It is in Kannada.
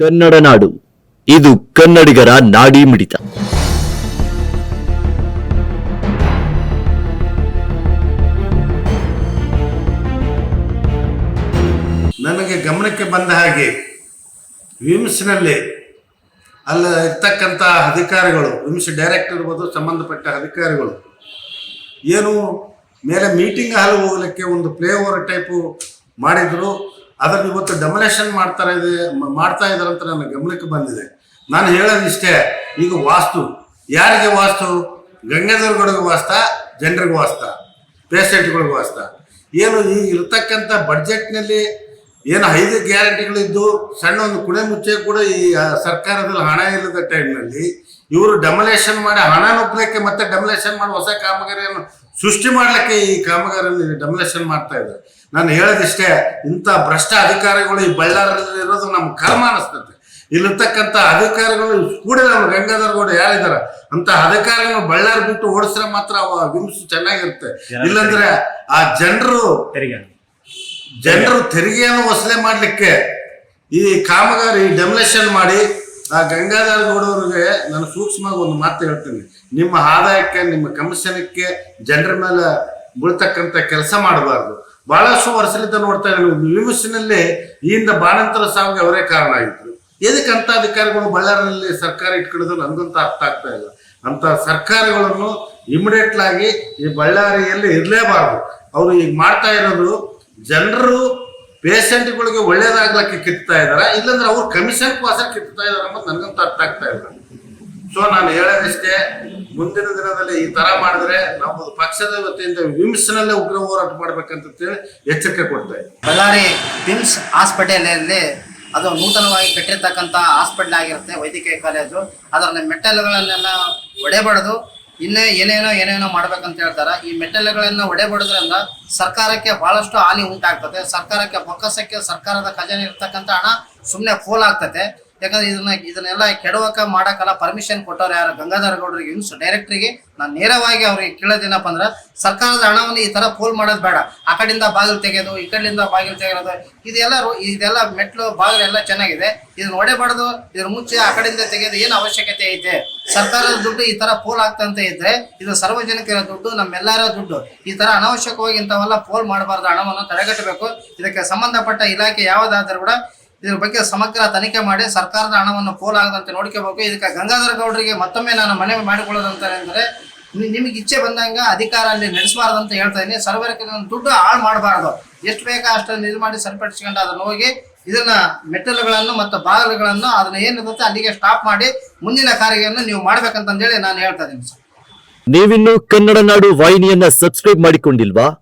ಕನ್ನಡ ನಾಡು ಇದು ಕನ್ನಡಿಗರ ನಾಡಿ ಮಿಡಿತ. ನನಗೆ ಗಮನಕ್ಕೆ ಬಂದ ಹಾಗೆ ವಿಮ್ಸ್ನಲ್ಲಿ ಅಲ್ಲ ಇರ್ತಕ್ಕಂಥ ಅಧಿಕಾರಿಗಳು, ವಿಮ್ಸ್ ಡೈರೆಕ್ಟರ್ ಇರ್ಬೋದು, ಸಂಬಂಧಪಟ್ಟ ಅಧಿಕಾರಿಗಳು. ಏನು ಮೇಲೆ ಮೀಟಿಂಗ್ ಹಾಲ್ ಹೋಗಲಿಕ್ಕೆ ಒಂದು ಪ್ಲೇ ಓವರ್ ಟೈಪು ಮಾಡಿದ್ರು. ಅದನ್ನು ಇವತ್ತು ಡೆಮೊಲೇಷನ್ ಮಾಡ್ತಾ ಇದೆ ಮಾಡ್ತಾ ಇದ್ದಾರೆ ಅಂತ ನನ್ನ ಗಮನಕ್ಕೆ ಬಂದಿದೆ. ನಾನು ಹೇಳೋದಿಷ್ಟೇ ಈಗ ವಾಸ್ತು. ಯಾರಿಗೆ ವಾಸ್ತು? ಗಂಗಾಧರಗೌಡಗೆ ವಾಸ್ತ, ಜನರಿಗೆ ವಾಸ್ತ? ಪೇಷೆಂಟ್ಗಳಿಗೂ ವಾಸ್ತ? ಏನು ಈಗ ಇರ್ತಕ್ಕಂಥ ಬಡ್ಜೆಟ್ನಲ್ಲಿ ಏನು ಐದು ಗ್ಯಾರಂಟಿಗಳಿದ್ದು ಸಣ್ಣ ಒಂದು ಕುಣೆ ಮುಚ್ಚೆ ಕೂಡ ಈ ಸರ್ಕಾರದಲ್ಲಿ ಹಣ ಇಲ್ಲದ ಟೈಮ್ನಲ್ಲಿ ಇವರು ಡೆಮೊಲೇಷನ್ ಮಾಡಿ ಹಣ ನುಗ್ಗಲಿಕ್ಕೆ ಮತ್ತೆ ಡೆಮೊಲೇಷನ್ ಮಾಡಿ ಹೊಸ ಕಾಮಗಾರಿಯನ್ನು ಸೃಷ್ಟಿ ಮಾಡಲಿಕ್ಕೆ ಈ ಕಾಮಗಾರಿಯನ್ನು ಡೆಮೊಲೇಷನ್ ಮಾಡ್ತಾ ಇದ್ದಾರೆ. ನಾನು ಹೇಳೋದಿಷ್ಟೇ ಇಂಥ ಭ್ರಷ್ಟ ಅಧಿಕಾರಿಗಳು ಈ ಬಳ್ಳಾರಿಯಲ್ಲಿ ಇರೋದು ನಮ್ಮ ಕರ್ಮ ಅನಿಸ್ತದೆ. ಇಲ್ಲಿರ್ತಕ್ಕಂಥ ಅಧಿಕಾರಿಗಳು ಕೂಡ ನಮ್ಮ ಗಂಗಾಧರಗೌಡ ಯಾರಿದ್ದಾರೆ? ಅಂತ ಅಧಿಕಾರಿಗಳು ಬಳ್ಳಾರಿ ಬಿಟ್ಟು ಓಡಿಸ್ರೆ ಮಾತ್ರ ಅವ ವಿಮ್ಸ್ ಚೆನ್ನಾಗಿರುತ್ತೆ. ಇಲ್ಲಂದ್ರೆ ಆ ಜನರು ಜನರು ತೆರಿಗೆಯನ್ನು ವಸೂಲಿ ಮಾಡಲಿಕ್ಕೆ ಈ ಕಾಮಗಾರಿ ಡೆಮಲೇಷನ್ ಮಾಡಿ ಆ ಗಂಗಾಧರ ಗೌಡವ್ರಿಗೆ ನಾನು ಸೂಕ್ಷ್ಮವಾಗಿ ಒಂದು ಮಾತು ಹೇಳ್ತೀನಿ. ನಿಮ್ಮ ಆದಾಯಕ್ಕೆ ನಿಮ್ಮ ಕಮಿಷನಕ್ಕೆ ಜನರ ಮೇಲೆ ಬೀಳ್ತಕ್ಕಂಥ ಕೆಲಸ ಮಾಡಬಾರ್ದು. ಬಹಳಷ್ಟು ವರ್ಷದಿಂದ ನೋಡ್ತಾ ಇದ್ದೀವಿ ವಿಮರ್ಶನಲ್ಲಿ ಈಯಿಂದ ಬಾಣಂತರ ಸಾವಿಗೆ ಅವರೇ ಕಾರಣ ಆಗಿದ್ರು. ಎದಕ್ಕೆ ಅಂತ ಅಧಿಕಾರಿಗಳು ಬಳ್ಳಾರಿಯಲ್ಲಿ ಸರ್ಕಾರ ಇಟ್ಕೊಳ್ಳೋದು ನನಗಂತೂ ಅರ್ಥ ಆಗ್ತಾ ಇಲ್ಲ. ಅಂತ ಸರ್ಕಾರಗಳನ್ನು ಇಮಿಡಿಯೇಟ್ಲಾಗಿ ಈ ಬಳ್ಳಾರಿಯಲ್ಲಿ ಇರಲೇಬಾರ್ದು. ಅವರು ಈಗ ಮಾಡ್ತಾ ಇರೋದು ಜನರು ಪೇಷಂಟ್ಗಳಿಗೆ ಒಳ್ಳೇದಾಗ್ಲಕ್ಕೆ ಕಿತ್ತಾ ಇದ್ದಾರೆ? ಇಲ್ಲಾಂದ್ರೆ ಅವ್ರು ಕಮಿಷನ್ ಕೋಸರ ಕಿತ್ತಾ ಇದಾರೆ ಅನ್ನೋದು ನನಗಂತೂ ಅರ್ಥ ಆಗ್ತಾ ಇಲ್ಲ. ಸೊ ನಾನು ಹೇಳೋದಿಷ್ಟೇ ಮುಂದಿನ ದಿನದಲ್ಲಿ ಈ ತರ ಮಾಡಿದ್ರೆ ನಾವು ಪಕ್ಷದ ವತಿಯಿಂದ ವಿಮ್ಸ್ನಲ್ಲೇ ಉಗ್ರ ಹೋರಾಟ ಮಾಡ್ಬೇಕಂತ ಎಚ್ಚರಿಕೆ ಕೊಡ್ತಾ ಬಳ್ಳಾರಿ ವಿಮ್ಸ್ ಹಾಸ್ಪಿಟಲಲ್ಲಿ ಅದು ನೂತನವಾಗಿ ಕಟ್ಟಿರ್ತಕ್ಕಂಥ ಹಾಸ್ಪಿಟಲ್ ಆಗಿರುತ್ತೆ, ವೈದ್ಯಕೀಯ ಕಾಲೇಜು. ಅದರ ಮೆಟ್ಟಲುಗಳನ್ನೆಲ್ಲ ಒಡೆಬಾರ್ದು. ಇನ್ನೇ ಏನೇನೋ ಏನೇನೋ ಮಾಡ್ಬೇಕಂತ ಹೇಳ್ತಾರೆ. ಈ ಮೆಟ್ಟಲುಗಳನ್ನ ಒಡೆಬಾರ್ದ್ರಿಂದ ಸರ್ಕಾರಕ್ಕೆ ಬಹಳಷ್ಟು ಹಾನಿ ಉಂಟಾಗ್ತದೆ. ಸರ್ಕಾರಕ್ಕೆ ಬೊಕ್ಕಸಕ್ಕೆ ಸರ್ಕಾರದ ಖಜಾನೆ ಇರ್ತಕ್ಕಂಥ ಹಣ ಸುಮ್ಮನೆ ಫೋಲ್ ಆಗ್ತದೆ. ಯಾಕಂದ್ರೆ ಇದನ್ನ ಇದನ್ನೆಲ್ಲ ಕೆಡವಕ ಮಾಡಕ್ಕೆಲ್ಲ ಪರ್ಮಿಷನ್ ಕೊಟ್ಟವ್ರು ಯಾರು? ಗಂಗಾಧರ ಗೌಡರಿಗೆ ಇನ್ಸ್ ಡೈರೆಕ್ಟ್ರಿಗೆ ನಾನು ನೇರವಾಗಿ ಅವ್ರಿಗೆ ಕೇಳೋದೇನಪ್ಪ ಅಂದ್ರೆ, ಸರ್ಕಾರದ ಹಣವನ್ನು ಈ ತರ ಪೋಲ್ ಮಾಡೋದು ಬೇಡ. ಆ ಕಡೆಯಿಂದ ಬಾಗಿಲು ತೆಗೆಯೋದು, ಈ ಕಡೆಯಿಂದ ಬಾಗಿಲು ತೆಗೆಯೋದು, ಇದೆಲ್ಲ ಇದೆಲ್ಲ ಮೆಟ್ಲು ಬಾಗಿಲು ಎಲ್ಲ ಚೆನ್ನಾಗಿದೆ. ಇದನ್ನ ಒಡೆಬಾರ್ದು ಇದ್ರ ಮುಂಚೆ ಆ ಕಡೆಯಿಂದ ತೆಗೆಯೋದು ಏನು ಅವಶ್ಯಕತೆ ಐತೆ? ಸರ್ಕಾರದ ದುಡ್ಡು ಈ ತರ ಪೋಲ್ ಆಗ್ತಂತ ಇದ್ರೆ, ಇದು ಸಾರ್ವಜನಿಕರ ದುಡ್ಡು, ನಮ್ಮೆಲ್ಲರ ದುಡ್ಡು. ಈ ತರ ಅನಾವಶ್ಯಕವಾಗಿ ಇಂಥವೆಲ್ಲ ಪೋಲ್ ಮಾಡಬಾರ್ದು, ಹಣವನ್ನು ತಡೆಗಟ್ಟಬೇಕು. ಇದಕ್ಕೆ ಸಂಬಂಧಪಟ್ಟ ಇಲಾಖೆ ಯಾವುದಾದ್ರೂ ಕೂಡ ಇದ್ರ ಬಗ್ಗೆ ಸಮಗ್ರ ತನಿಖೆ ಮಾಡಿ ಸರ್ಕಾರದ ಹಣವನ್ನು ಪೋಲಾಗದಂತೆ ನೋಡ್ಕೋಬೇಕು. ಇದಕ್ಕೆ ಗಂಗಾಧರ ಗೌಡರಿಗೆ ಮತ್ತೊಮ್ಮೆ ನಾನು ಮನವಿ ಮಾಡಿಕೊಳ್ಳೋದಂತ ಅಂದ್ರೆ, ನಿ- ನಿಮಗೆ ಇಚ್ಛೆ ಬಂದಂಗ ಅಧಿಕಾರ ಅಲ್ಲಿ ನಡೆಸಬಾರ್ದು ಅಂತ ಹೇಳ್ತಾ ಇದ್ದೀನಿ. ಸರ್ವರಿಗೆ ದುಡ್ಡು ಹಾಳು ಮಾಡಬಾರ್ದು. ಎಷ್ಟು ಬೇಕಾ ಅಷ್ಟನ್ನು ಇದು ಮಾಡಿ ಸರಿಪಡಿಸ್ಕೊಂಡು ಅದನ್ನು ಹೋಗಿ ಇದನ್ನ ಮೆಟ್ಟಲುಗಳನ್ನು ಮತ್ತು ಬಾಗಿಲುಗಳನ್ನು ಅದನ್ನ ಏನಿರುತ್ತೆ ಅಲ್ಲಿಗೆ ಸ್ಟಾಪ್ ಮಾಡಿ ಮುಂದಿನ ಕಾರ್ಯವನ್ನು ನೀವು ಮಾಡ್ಬೇಕಂತಂದೇಳಿ ನಾನು ಹೇಳ್ತಾ ಇದ್ದೀನಿ ಸರ್. ನೀವಿನ್ನು ಕನ್ನಡ ನಾಡು ವಾಹಿನಿಯನ್ನ ಸಬ್ಸ್ಕ್ರೈಬ್ ಮಾಡಿಕೊಂಡಿಲ್ವಾ?